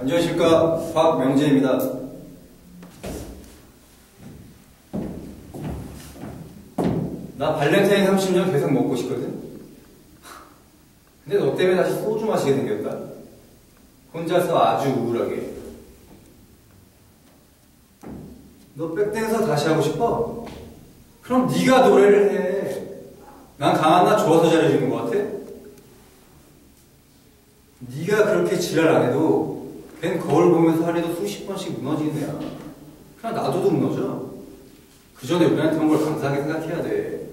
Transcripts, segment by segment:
안녕하십니까 박명재입니다. 나 발렌타인 30년 계속 먹고 싶거든. 근데 너 때문에 다시 소주 마시게 생겼다. 혼자서 아주 우울하게. 너 백댄서 다시 하고 싶어? 그럼 네가 노래를 해. 난 강한나 좋아서 잘해주는 것 같아? 네가 그렇게 지랄 안 해도 걘 거울 보면서 하루에도 수십 번씩 무너지는 애야. 그냥 놔둬도 무너져. 그 전에 우리한테 온 걸 감사하게 생각해야 돼.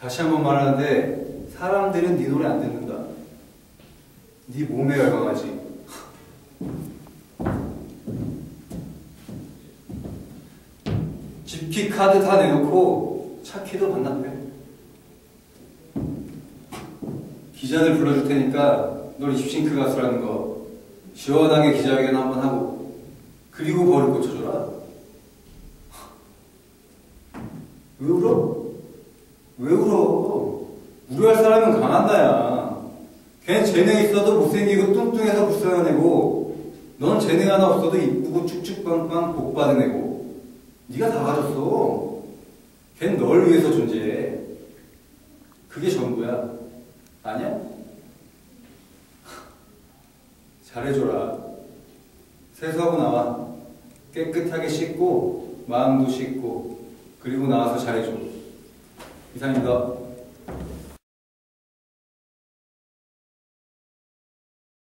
다시 한번 말하는데 사람들은 네 노래 안 듣는다. 네 몸에 열광하지. 집키 카드 다 내놓고 차 키도 반납해. 기자들 불러줄 테니까 널 입싱크 가수라는 거 시원하게 기자회견 한번 하고 그리고 벌을 고쳐줘라. 왜 울어? 왜 울어? 우려할 사람은 강한다야. 걔 재능 있어도 못생기고 뚱뚱해서 불쌍한 애고 넌 재능 하나 없어도 이쁘고 쭉쭉빵빵 복 받은 애고 네가 다 가졌어. 걘 널 위해서 존재해. 그게 전부야. 아니야? 잘해줘라. 세수하고 나와. 깨끗하게 씻고 마음도 씻고 그리고 나와서 잘해줘. 이상입니다.